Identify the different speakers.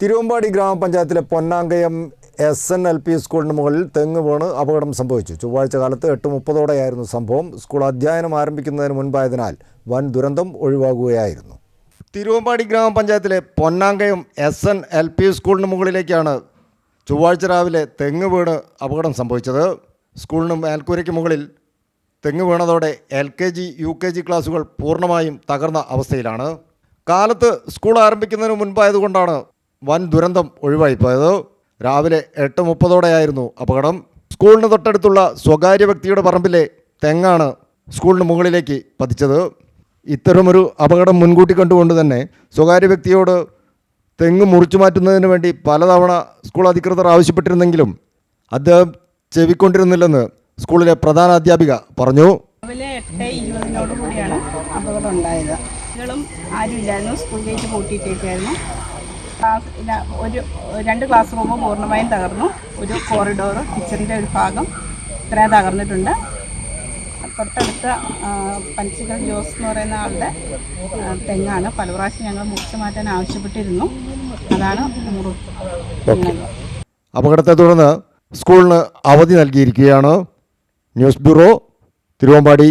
Speaker 1: തിരുവമ്പാടി ഗ്രാമപഞ്ചായത്തിലെ Ponnangayam S N L P സ്കൂളിന് മുകളിൽ തെങ്ങ് വീണ് അപകടം സംഭവിച്ചു. ചൊവ്വാഴ്ച കാലത്ത് എട്ട് മുപ്പതോടെയായിരുന്നു സംഭവം. സ്കൂൾ അധ്യയനം ആരംഭിക്കുന്നതിന് മുൻപായതിനാൽ വൻ ദുരന്തം ഒഴിവാകുകയായിരുന്നു. തിരുവമ്പാടി ഗ്രാമപഞ്ചായത്തിലെ Ponnangayam S N L P സ്കൂളിന് മുകളിലേക്കാണ് ചൊവ്വാഴ്ച രാവിലെ തെങ്ങ് വീണ് അപകടം സംഭവിച്ചത്. സ്കൂളിന് മേൽക്കൂരയ്ക്ക് മുകളിൽ തെങ്ങ് വീണതോടെ L K G U K G ക്ലാസുകൾ പൂർണമായും തകർന്ന അവസ്ഥയിലാണ്. കാലത്ത് സ്കൂൾ ആരംഭിക്കുന്നതിന് മുൻപായതുകൊണ്ടാണ് വൻ ദുരന്തം ഒഴിവായിപ്പോയത്. രാവിലെ എട്ട് മുപ്പതോടെയായിരുന്നു അപകടം. സ്കൂളിന് തൊട്ടടുത്തുള്ള സ്വകാര്യ വ്യക്തിയുടെ പറമ്പിലെ തെങ്ങാണ് സ്കൂളിന് മുകളിലേക്ക് പതിച്ചത്. ഇത്തരമൊരു അപകടം മുൻകൂട്ടി കണ്ടുകൊണ്ട് തന്നെ സ്വകാര്യ വ്യക്തിയോട് തെങ്ങ് മുറിച്ചു മാറ്റുന്നതിന് വേണ്ടി പലതവണ സ്കൂൾ അധികൃതർ ആവശ്യപ്പെട്ടിരുന്നെങ്കിലും അദ്ദേഹം ചെവിക്കൊണ്ടിരുന്നില്ലെന്ന് സ്കൂളിലെ പ്രധാന അധ്യാപിക പറഞ്ഞു.
Speaker 2: രാവിലെ എട്ട് ഇരുപതിനോട് അപകടം ഉണ്ടായത്. ആരും ആരുമില്ലായിരുന്നു. സ്കൂൾ ഗേറ്റ് പൂട്ടിയിട്ടേക്കായിരുന്നു. ക്ലാസ് ഒരു രണ്ട് ക്ലാസ് റൂം പൂർണമായും തകർന്നു. ഒരു കോറിഡോർ കിച്ചണിന്റെ ഒരു ഭാഗം ഇത്രയും തകർന്നിട്ടുണ്ട്. തൊട്ടടുത്ത പഞ്ചകൾ ജോസ് എന്ന് പറയുന്ന ആളുടെ തെങ്ങാണ്. പല പ്രാവശ്യം ഞങ്ങൾ മുറിച്ചു മാറ്റാൻ ആവശ്യപ്പെട്ടിരുന്നു. അതാണ്
Speaker 1: അപകടത്തെ തുടർന്ന് സ്കൂളിന് അവധി നൽകിയിരിക്കുകയാണ്. News bureau Thiruvambadi.